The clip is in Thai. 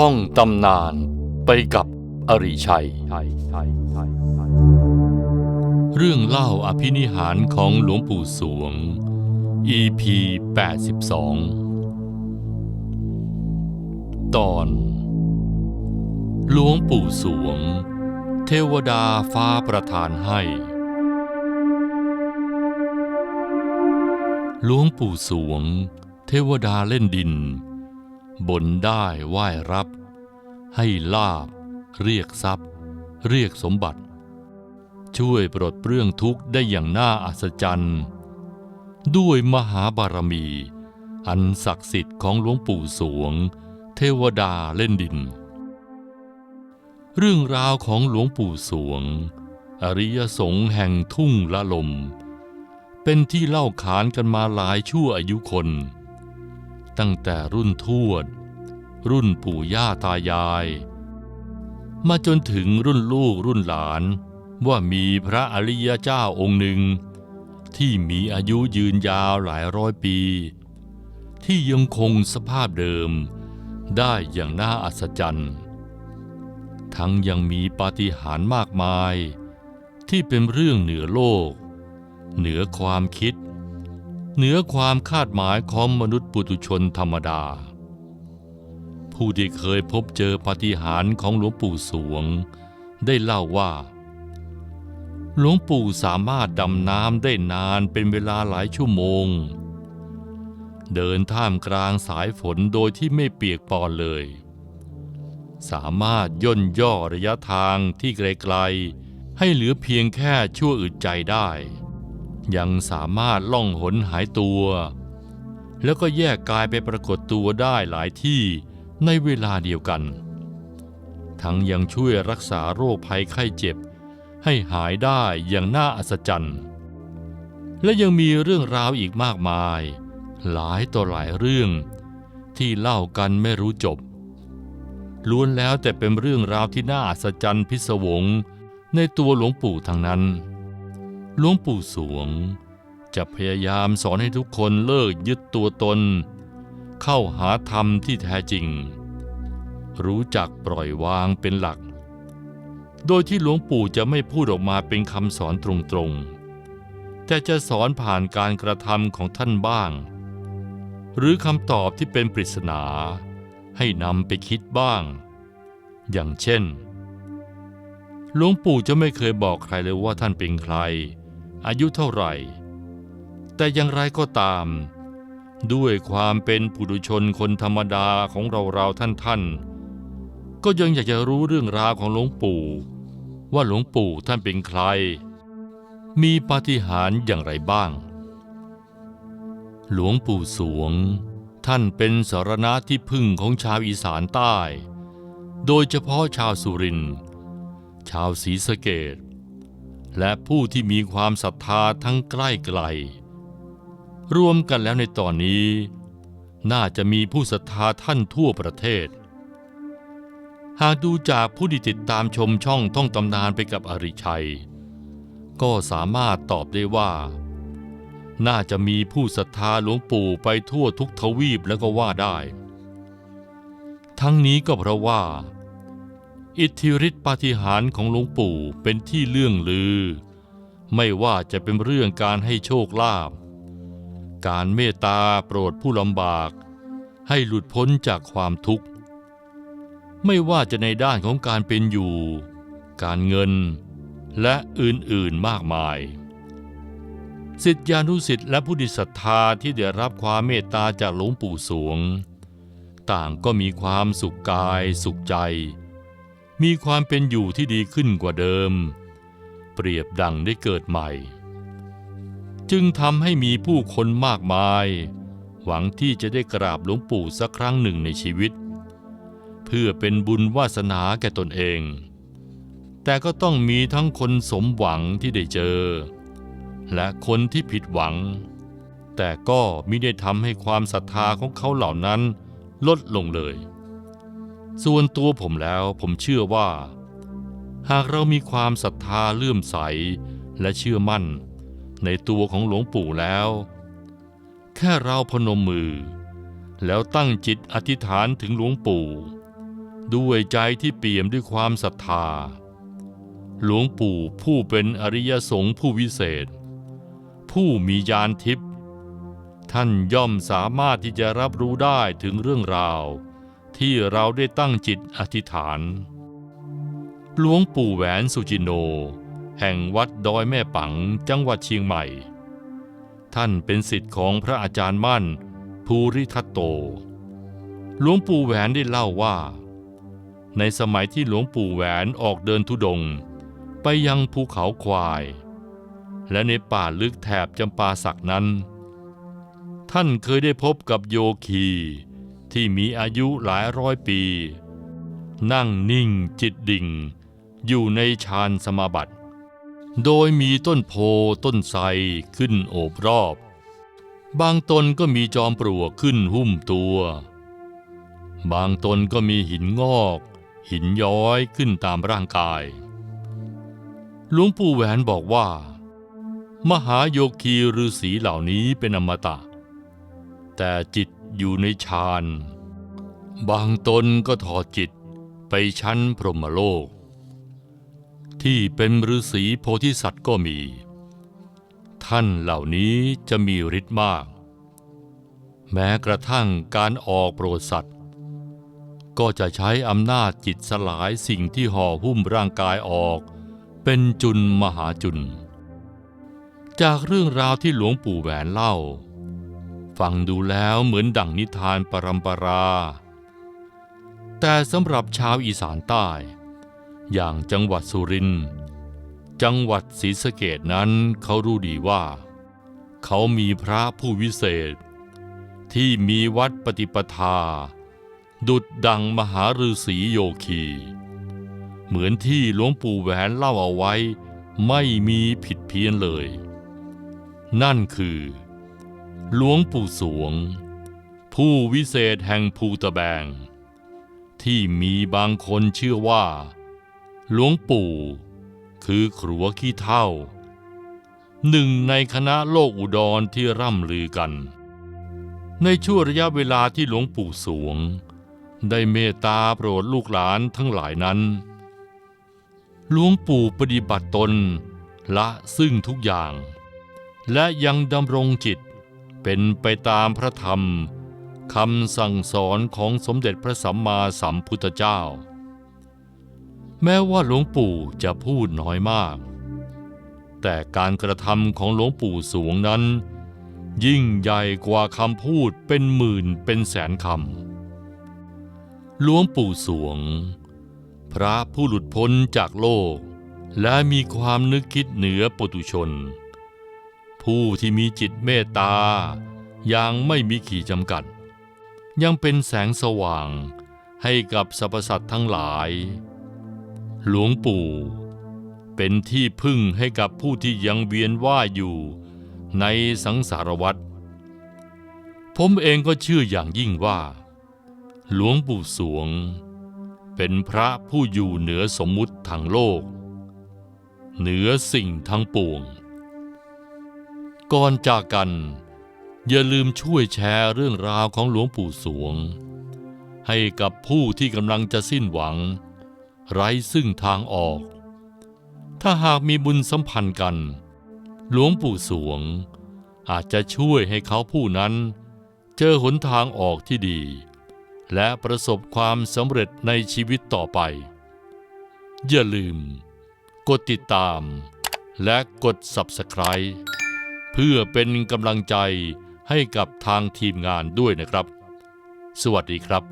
ท่องตำนานไปกับอริชัย เรื่องเล่าอภินิหารของหลวงปู่สวง EP 82 ตอน หลวงปู่สวง เทวดาฟ้าประทานให้ หลวงปู่สวง เทวดาเล่นดิน บนได้ไหว้รับ ให้ลาบ เรียกทรัพย์ เรียกสมบัติ ช่วยปลดเปลื้องทุกข์ได้อย่างน่าอัศจรรย์ ด้วยมหาบารมี อันศักดิ์สิทธิ์ของหลวงปู่สวง เทวดาเล่นดิน เรื่องราวของหลวงปู่สวง อริยสงฆ์แห่งทุ่งละลม เป็นที่เล่าขานกันมาหลายชั่วอายุคน ตั้งแต่รุ่นทวด รุ่นปู่ย่าตายาย มาจนถึงรุ่นลูกรุ่นหลาน ว่ามีพระอริยเจ้าองค์หนึ่ง ที่มีอายุยืนยาวหลายร้อยปี ที่ยังคงสภาพเดิมได้อย่างน่าอัศจรรย์ ทั้งยังมีปาฏิหาริย์มากมาย ที่เป็นเรื่องเหนือโลก เหนือความคิด เหนือความคาดหมายของมนุษย์ปุถุชนธรรมดา ผู้ที่เคยพบเจอปาฏิหาริย์ของหลวงปู่สวง ได้เล่าว่า หลวงปู่สามารถดำน้ำได้นานเป็นเวลาหลายชั่วโมง เดินท่ามกลางสายฝนโดยที่ไม่เปียกปอนเลย สามารถย่นย่อระยะทางที่ไกลๆให้เหลือเพียงแค่ชั่วอึดใจได้ ยังสามารถล่องหนหายตัว แล้วก็แยกกายไปปรากฏตัวได้หลายที่ในเวลาเดียวกัน ทั้งยังช่วยรักษาโรคภัยไข้เจ็บ ให้หายได้อย่างน่าอัศจรรย์ และยังมีเรื่องราวอีกมากมาย หลายต่อหลายเรื่อง ที่เล่ากันไม่รู้จบ ล้วนแล้วแต่เป็นเรื่องราวที่น่าอัศจรรย์พิศวงในตัวหลวงปู่ทั้งนั้น หลวงปู่สวง จะพยายามสอนให้ทุกคนเลิกยึดตัวตน เข้าหาธรรมที่แท้จริง รู้จักปล่อยวางเป็นหลัก โดยที่หลวงปู่จะไม่พูดออกมาเป็นคำสอนตรงๆ แต่จะสอนผ่านการกระทำของท่านบ้าง หรือคำตอบที่เป็นปริศนา ให้นำไปคิดบ้าง อย่างเช่นหลวงปู่จะไม่เคยบอกใครเลยว่าท่านเป็นใคร อายุเท่าไหร่ แต่อย่างไรก็ตาม ด้วยความเป็นปุถุชนคนธรรมดาของเราเราท่านท่านๆก็ยังอยากจะรู้เรื่องราวของหลวงปู่ ว่าหลวงปู่ท่านเป็นใคร มีปาฏิหาริย์อย่างไรบ้าง หลวงปู่สวง ท่านเป็นสารณะที่พึ่งของชาวอีสานใต้ โดยเฉพาะชาวสุรินทร์ชาวศรีสะเกด และผู้ที่มีความศรัทธาทั้งใกล้ไกล รวมกันแล้วในตอนนี้ น่าจะมีผู้ศรัทธาท่านทั่วประเทศ หากดูจากผู้ที่ติดตามชมช่องท่องตำนานไปกับอริชัย ก็สามารถตอบได้ว่า น่าจะมีผู้ศรัทธาหลวงปู่ไปทั่วทุกทวีปแล้วก็ว่าได้ ทั้งนี้ก็เพราะว่า อิทธิฤทธิปาฏิหาริย์ของหลวงปู่เป็นที่เลื่องลือ ไม่ว่าจะเป็นเรื่องการให้โชคลาภการเมตตาโปรดผู้ลำบาก ให้หลุดพ้นจากความทุกข์ ไม่ว่าจะในด้านของการเป็นอยู่ การเงิน และอื่นๆมากมายสิทธิานุสิทธิ์และผู้ดิศรัทธาที่ได้รับความเมตตาจากหลวงปู่สวง ต่างก็มีความสุขกายสุขใจ มีความเป็นอยู่ที่ดีขึ้นกว่าเดิม เปรียบดังได้เกิดใหม่ จึงทำให้มีผู้คนมากมาย หวังที่จะได้กราบหลวงปู่สักครั้งหนึ่งในชีวิต เพื่อเป็นบุญวาสนาแก่ตนเอง แต่ก็ต้องมีทั้งคนสมหวังที่ได้เจอ และคนที่ผิดหวัง แต่ก็มิได้ทำให้ความศรัทธาของเขาเหล่านั้นลดลงเลย ส่วนตัวผมแล้วผมเชื่อว่า หากเรามีความศรัทธาเลื่อมใสและเชื่อมั่น ในตัวของหลวงปู่แล้ว แค่เราพนมมือ แล้วตั้งจิตอธิษฐานถึงหลวงปู่ ด้วยใจที่เปี่ยมด้วยความศรัทธา หลวงปู่ผู้เป็นอริยสงฆ์ผู้วิเศษ ผู้มีญาณทิพย์ท่านย่อมสามารถที่จะรับรู้ได้ถึงเรื่องราว ที่เราได้ตั้งจิตอธิษฐาน หลวงปู่แหวนสุจินโน แห่งวัดดอยแม่ปังจังหวัดเชียงใหม่ ท่านเป็นสิทธิ์ของพระอาจารย์มั่น ภูริทัตโต หลวงปู่แหวนได้เล่าว่า ในสมัยที่หลวงปู่แหวนออกเดินทุดงค์ไปยังภูเขาควาย และในป่าลึกแถบจำปาสักนั้น ท่านเคยได้พบกับโยคี ที่มีอายุหลายร้อยปี นั่งนิ่งจิตดิ่ง อยู่ในฌานสมาบัติ โดยมีต้นโพต้นไทรขึ้นโอบรอบ บางตนก็มีจอมปลวกขึ้นหุ้มตัว บางตนก็มีหินงอก หินย้อยขึ้นตามร่างกายหลวงปู่แหวนบอกว่า มหาโยคีฤาษีเหล่านี้เป็นอมตะ แต่จิต อยู่ในฌาน บางตนก็ถอดจิตไปชั้นพรหมโลก ที่เป็นฤาษีโพธิสัตว์ก็มี ท่านเหล่านี้จะมีฤทธิ์มาก แม้กระทั่งการออกโปรดสัตว์ ก็จะใช้อำนาจจิตสลายสิ่งที่ห่อหุ้มร่างกายออก เป็นจุนมหาจุน จากเรื่องราวที่หลวงปู่แหวนเล่า ฟังดูแล้วเหมือนดั่งนิทานปรำปรา แต่สำหรับชาวอีสานใต้ อย่างจังหวัดสุรินทร์จังหวัดศรีสะเกดนั้นเขารู้ดีว่า เขามีพระผู้วิเศษ ที่มีวัดปฏิปทา ดุดดังมหาฤาษีโยคี เหมือนที่หลวงปู่แหวนเล่าเอาไว้ ไม่มีผิดเพี้ยนเลย นั่นคือ หลวงปู่สวง ผู้วิเศษแห่งภูตะแบง ที่มีบางคนเชื่อว่า หลวงปู่ คือครัวขี้เท่า หนึ่งในคณะโลกอุดรที่ร่ำลือกัน ในช่วงระยะเวลาที่หลวงปู่สวง ได้เมตตาโปรดลูกหลานทั้งหลายนั้น หลวงปู่ปฏิบัติตนละซึ่งทุกอย่างและยังดำรงจิต เป็นไปตามพระธรรมคำสั่งสอนของสมเด็จพระสัมมาสัมพุทธเจ้า แม้ว่าหลวงปู่จะพูดน้อยมาก แต่การกระทำของหลวงปู่สวงนั้น ยิ่งใหญ่กว่าคำพูดเป็นหมื่นเป็นแสนคำหลวงปู่สวง พระผู้หลุดพ้นจากโลก และมีความนึกคิดเหนือปุถุชน ผู้ที่มีจิตเมตตาอย่างไม่มีขีดจำกัด ยังเป็นแสงสว่างให้กับสรรพสัตว์ทั้งหลาย หลวงปู่ เป็นที่พึ่งให้กับผู้ที่ยังเวียนว่ายอยู่ในสังสารวัฏผมเองก็เชื่ออย่างยิ่งว่า หลวงปู่สวง เป็นพระผู้อยู่เหนือสมมุติทางโลก เหนือสิ่งทั้งปวง ก่อนจากกัน อย่าลืมช่วยแชร์เรื่องราวของหลวงปู่สวง ให้กับผู้ที่กำลังจะสิ้นหวัง ไร้ซึ่งทางออก ถ้าหากมีบุญสัมพันธ์กัน หลวงปู่สวง อาจจะช่วยให้เขาผู้นั้น เจอหนทางออกที่ดี และประสบความสำเร็จในชีวิตต่อไป อย่าลืม กดติดตาม และกด Subscribe เพื่อเป็นกำลังใจให้กับทางทีมงานด้วยนะครับ สวัสดีครับ